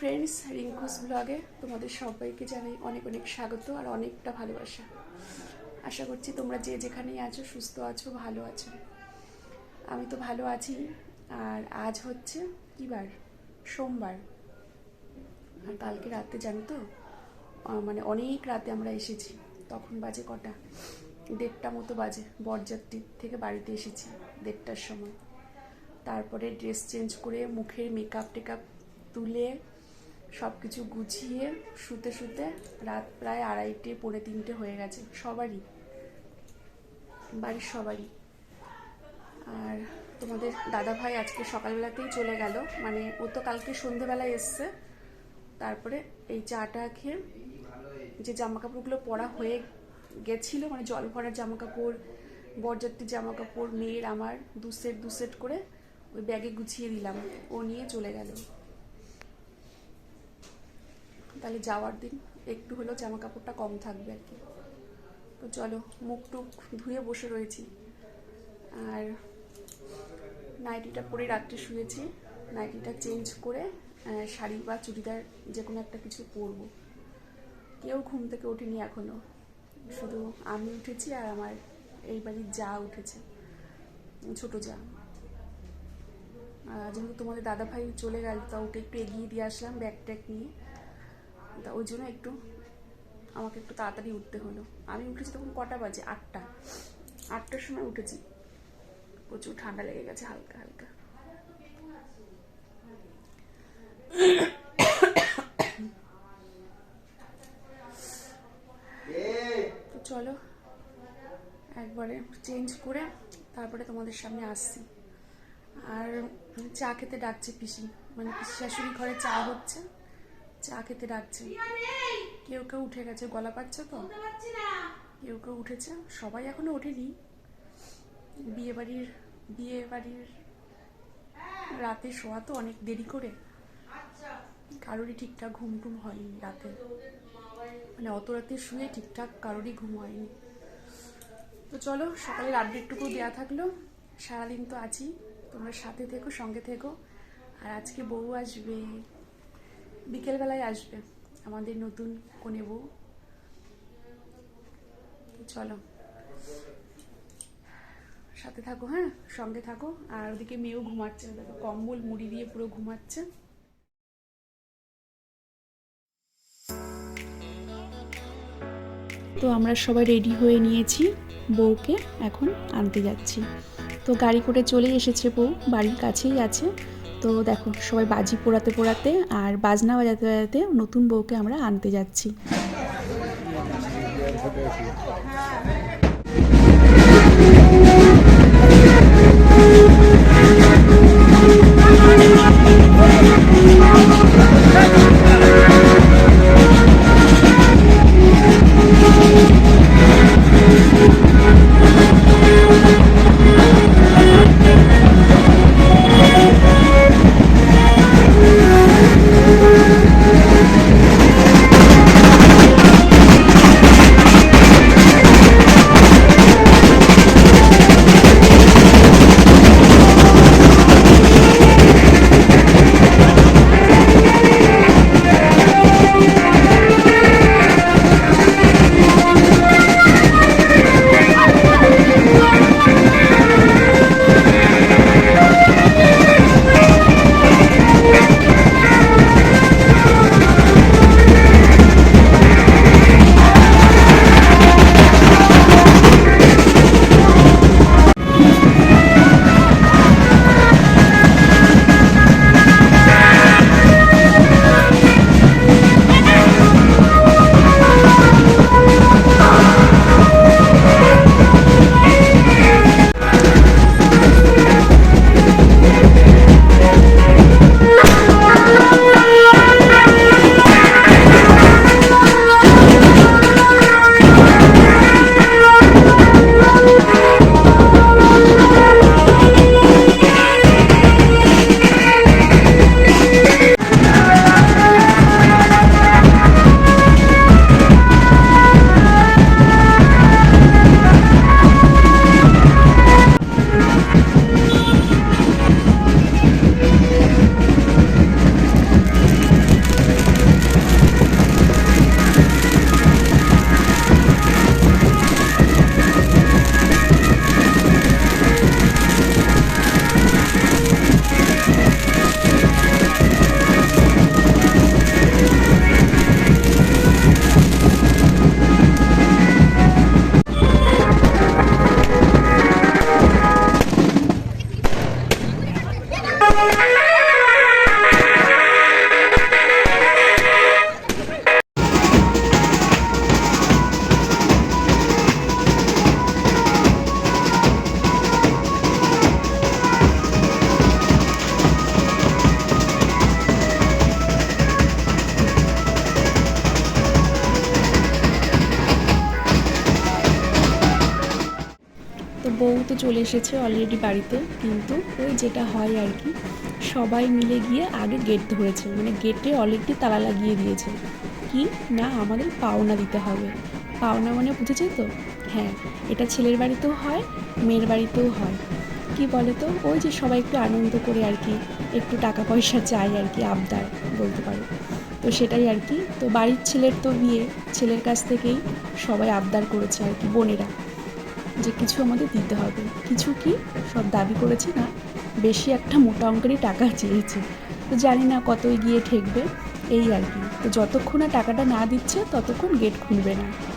Friends Rinku's ব্লগে তোমাদের সবাইকে জানাই অনেক অনেক স্বাগত আর অনেকটা ভালোবাসা। আশা করছি তোমরা যে যেখানেই আছো সুস্থ আছো, ভালো আছো। আমি তো ভালো আছি। আর আজ হচ্ছে কী বার? সোমবার। আর কালকে রাতে জানো তো? মানে অনেক রাতে আমরা এসেছি। তখন বাজে কটা? দেড়টা মতো বাজে। বরযাত্রীর থেকে বাড়িতে এসেছি দেড়টার সময়। তারপরে ড্রেস চেঞ্জ করে মুখের মেকআপ টেকআপ তুলে সব কিছু গুছিয়ে শুতে শুতে রাত প্রায় আড়াইটে, পৌনে তিনটে হয়ে গেছে, সবারই। বাড়ির সবারই। আর তোমাদের দাদা ভাই আজকে সকালবেলাতেই চলে গেল মানে ও তো কালকে সন্ধেবেলায় এসছে। তারপরে এই চাটা খেয়ে যে জামা কাপড়গুলো পরা হয়ে গেছিল মানে জল ভরার জামা কাপড় বরযাত্রীর জামা কাপড় মেয়ের আমার দু সেট দু সেট করে ওই ব্যাগে গুছিয়ে দিলাম। ও নিয়ে চলে গেল। তাহলে যাওয়ার দিন একটু হলেও জামা কাপড়টা কম থাকবে আর কি। তো চলো, মুখ টুক ধুয়ে বসে রয়েছি। আর নাইটিটা পরে রাত্রে শুয়েছি। নাইটিটা চেঞ্জ করে শাড়ি বা চুড়িদার যে কোনো একটা কিছু পরবো। কেউ ঘুম থেকে ওঠেনি এখনও শুধু আমি উঠেছি আর আমার এই বাড়ির যা উঠেছে, ছোট যা। যেহেতু তোমাদের দাদা ভাই চলে গেল তা ওকে একটু এগিয়ে দিয়ে আসলাম ব্যাগ ট্যাগ নিয়ে। তা ওই জন্য একটু আমাকে একটু তাড়াতাড়ি উঠতে হলো। আমি উঠেছি তখন কটা বাজে? আটটা। আটটার সময় উঠেছি। প্রচুর ঠান্ডা লেগে গেছে, হালকা হালকা। তো চলো, একবারে চেঞ্জ করে তারপরে তোমাদের সামনে আসছি। আর চা খেতে ডাকছে পিসি মানে পিসি শাশুড়ি ঘরে চা হচ্ছে। চা খেতে ডাকছে। কেউ কেউ উঠে গেছে গলা পাচ্ছে তো। কেউ কেউ উঠেছে সবাই এখনও ওঠেনি। বিয়ে বাড়ির বিয়ে বাড়ির রাতে শোয়া তো অনেক দেরি করে। কারোরই ঠিকঠাক ঘুম টুম হয়নি রাতে। মানে অত রাতে শুয়ে ঠিকঠাক কারোরই ঘুম হয়নি। তো চলো সকালের আপডেটটুকু দেওয়া থাকল। সারাদিন তো আছি তোমরা সাথে থেকো সঙ্গে থেকো। আর আজকে বউ আসবে। বিকেলবেলায় আসবে। আমাদের নতুন কনে বউ। চলো। সাথে থাকো হ্যাঁ? সঙ্গে থাকো। আর ওদিকে মেয়েও ঘুমাচ্ছে। দেখো, কম্বল, মুড়ি দিয়ে পুরো ঘুমাচ্ছে। তো আমরা সবাই রেডি হয়ে নিয়েছি বউকে। এখন আনতে যাচ্ছি। তো গাড়ি করে চলে এসেছে বউ। বাড়ির কাছেই আছে। তো দেখো, সবাই বাজি পোড়াতে পোড়াতে আর বাজনা বাজাতে বাজাতে নতুন বউকে আমরা আনতে যাচ্ছি। তো চলে এসেছে অলরেডি বাড়িতে, কিন্তু ওই যেটা হয় আর কি, সবাই মিলে গিয়ে আগে গেট ধরেছে মানে গেটে অলরেডি তালা লাগিয়ে দিয়েছে। কি? না, আমাদের পাওনা দিতে হবে। পাওনা মানে বুঝেছে তো? হ্যাঁ এটা ছেলের বাড়িতেও হয়, মেয়ের বাড়িতেও হয়। কি বলে তো ওই যে সবাই একটু আনন্দ করে আর কি, একটু টাকা পয়সা চাই আর কি, আবদার বলতে পারো। তো সেটাই আর কি, তো বাড়ির ছেলের তো বিয়ে, ছেলের কাছ থেকেই সবাই আবদার করেছে আর কি, বোনেরা। যে কিছু আমাদের দিতে হবে। কিছু কি? সব দাবি করেছে না? বেশি একটা মোটা অঙ্কেরই টাকা চেয়েছে। তো জানি না কতই গিয়ে ঠেকবে। এই আর কি। তো যতক্ষণ না টাকাটা না দিচ্ছে, ততক্ষণ গেট খুলবে না।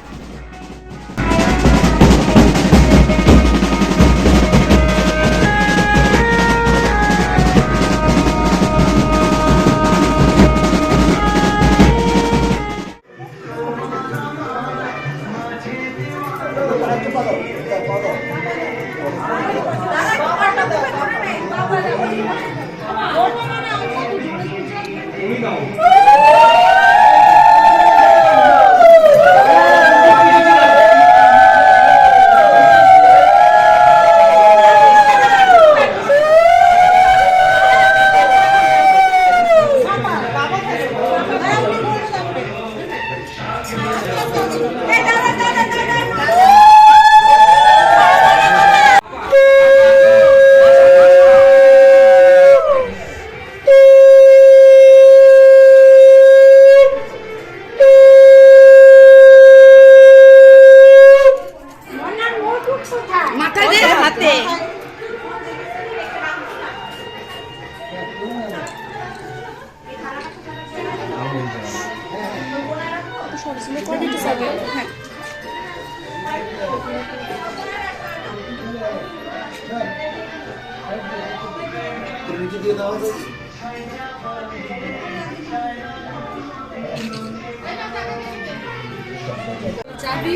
চাবি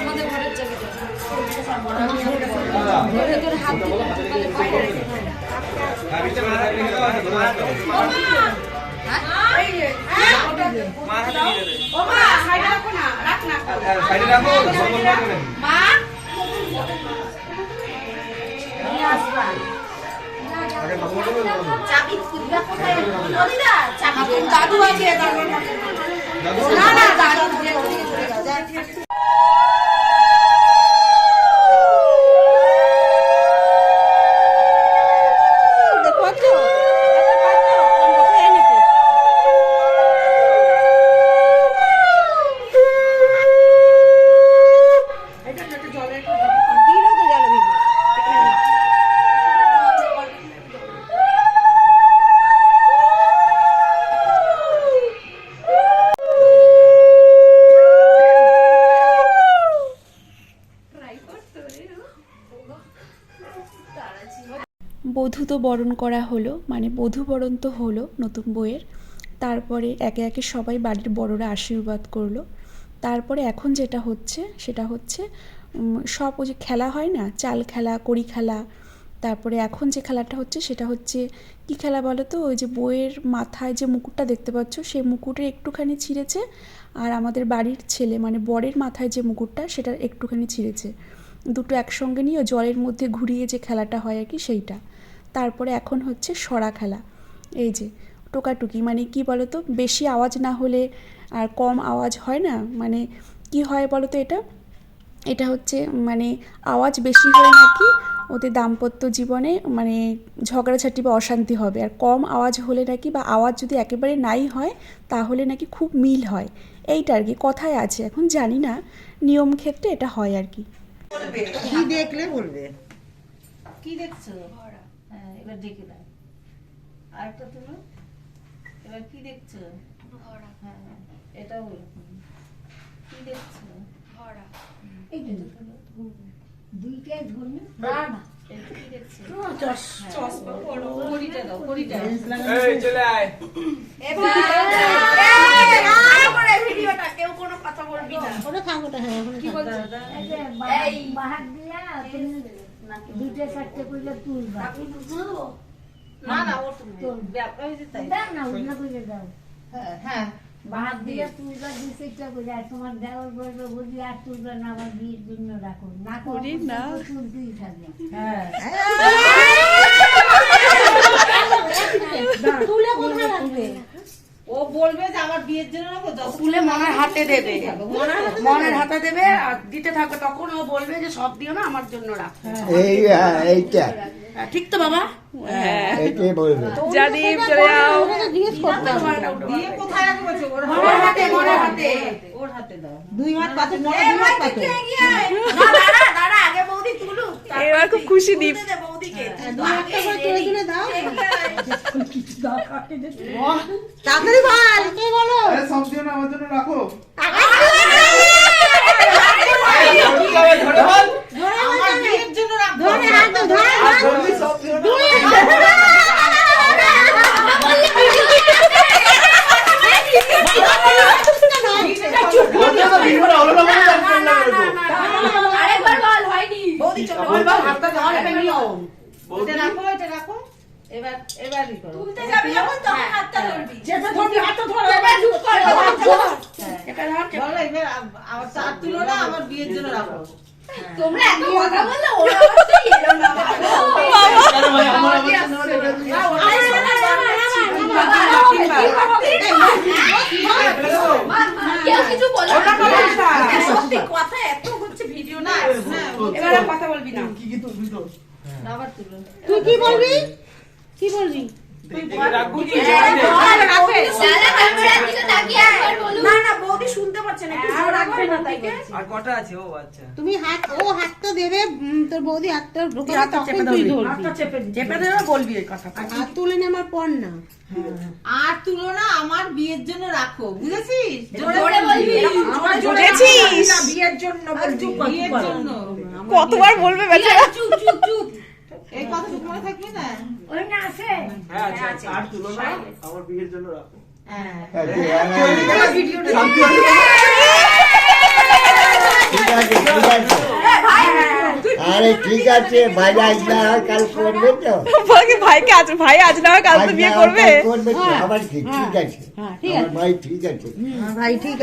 আমাদের ঘরের চাবি। তোর হাত দিলে বাইরে রেখে দে। ও মা সাইডে রাখো না দাদু আছে না না দাদু বধূ তো বরণ করা হলো মানে বধূ বরণ তো হলো নতুন বইয়ের তারপরে একে একে সবাই বাড়ির বড়রা আশীর্বাদ করল। তারপরে এখন যেটা হচ্ছে, সেটা হচ্ছে সব ওই যে খেলা হয় না, চাল খেলা, কড়ি খেলা, তারপরে এখন যে খেলাটা হচ্ছে, সেটা হচ্ছে, কি খেলা বলো তো? ওই যে বইয়ের মাথায় যে মুকুটটা দেখতে পাচ্ছ, সেই মুকুটের একটুখানি ছিঁড়েছে, আর আমাদের বাড়ির ছেলে মানে বরের মাথায় যে মুকুটটা, সেটা একটুখানি ছিঁড়েছে। দুটো একসঙ্গে নিয়ে জলের মধ্যে ঘুরিয়ে যে খেলাটা হয় আর কি, সেইটা। তারপরে এখন হচ্ছে সরা খেলা। এই যে টোকাটুকি মানে কি বলো তো বেশি আওয়াজ না হলে আর কম আওয়াজ হয় না? মানে কি হয় বলো তো এটা? এটা হচ্ছে মানে আওয়াজ বেশি হলে নাকি ওদের দাম্পত্য জীবনে মানে ঝগড়াঝাটি বা অশান্তি হবে। আর কম আওয়াজ হলে নাকি বা আওয়াজ যদি একেবারে নাই হয় তাহলে নাকি খুব মিল হয়। এইটা আর কি কথায় আছে। এখন জানি না নিয়ম ক্ষেত্রে এটা হয় আর কি। কি দেখলে বলবে? কি দেখছ? হ্যাঁ এবার ডেকে দাও। আরেকটা তুলো। এবার কি দেখছ? হ্যাঁ এটাও ওরকম কি দেখছ? তুলো। দুইটাই ধরুন না না এটা কি দেখছ? হ্যাঁ, থাক হ্যাঁ কি। বলছো? বাহার দিয়া দুইটা চারটে কইলে তুলবা। না না ও তুমি দাও হ্যাঁ হ্যাঁ। দিয়ে। করে আর তোমার দেওয়ার বলবে বলি আর তুলবে না আমার বিয়ের জন্য রাখো না করি না। তুলতেই থাকবে হ্যাঁ। তুলে কোথায় রাখবে? ও বলবে যে আমার বিয়ের জন্য তুলে মনের হাতে দেবে। মনের হাতে দেবে। আর দিতে থাকবে তখন ও বলবে যে সব দিও না আমার জন্য রাখ। এই হ্যাঁ, এইটা। হ্যাঁ, ঠিক তো বাবা? এইটাই বলবে। জানি চলে যাও। জিজ্ঞেস করতে দিয়ে কোথায় রাখব ওর হাতে মনের হাতে। ওর হাতে দাও। দুই হাত পাতে মনে দুই হাত পাতে না, দাঁড়া এবার খুব খুশি দীপ। তুলে তুলে দাও। তাড়াতাড়ি বল। কে বলো। সব দিও আমার জন্য রাখো। আমার বিয়ের জন্য রাখব ধরে হাত ধরে আর জলদি সব দিও না বলতে তো ভিডিওটা হলো না বলে আমি ফোন লাগাবো আরেকবার বল হয়নি বৌদি চলো বল বল হাতটা ধর এটা নিয়ম এটা রাখো এটা রাখো এবার এবারই তুলতে যাবি যখন তখন হাতটা ধরবি যেটা ধরবি হাতটা ধর এবার চুপ কর এটা ধর বলো এবার আব- চার তুলো না আমার বিয়ের জন্য রাখো তোমরা এত কথা বললে ওরা অবশ্যই এলো না আমার আমার কিছু বলো না সত্যি কথা এত এবার কথা বলবি না। কি তো তুই কি বলবি? কি বলবি? রাখব কি না না বৌদি শুনতে পাচ্ছে না একটু জোর রাখবে না তাই আর কটা আছে? ও আচ্ছা। তুমি হাত ও হাতটা দেবে তোর বৌদি হাতটা ঢোকে তখন তুই ধরবি। চেপে দেবে। বলবি এই কথা হাত তুলে নেওয়ার পর না। আর তুলো না আমার বিয়ের জন্য রাখো বুঝেছিস? জোরে বলবি। বুঝেছিস বিয়ের জন্য বিয়ের জন্য। কতবার বলবে বেচারা? চুপ চুপ চুপ। এই কথাটুকু মনে থাকবে না? ওই না আছে? হ্যাঁ আচ্ছা আচ্ছা আর তুলো না আমার বিয়ের জন্য রাখো। হ্যাঁ। শান্তি হয়ে ঠিক আছে ঠিক আছে আরে ঠিক আছে ভাই আজ না হয় কাল করবে তো। বলকে ভাইকে আজ ভাই আজ না হয় কাল তো বিয়ে করবে। করবে তো। ঠিক আছে। হ্যাঁ ঠিক আছে। ভাই ঠিক আছে। ভাই ঠিক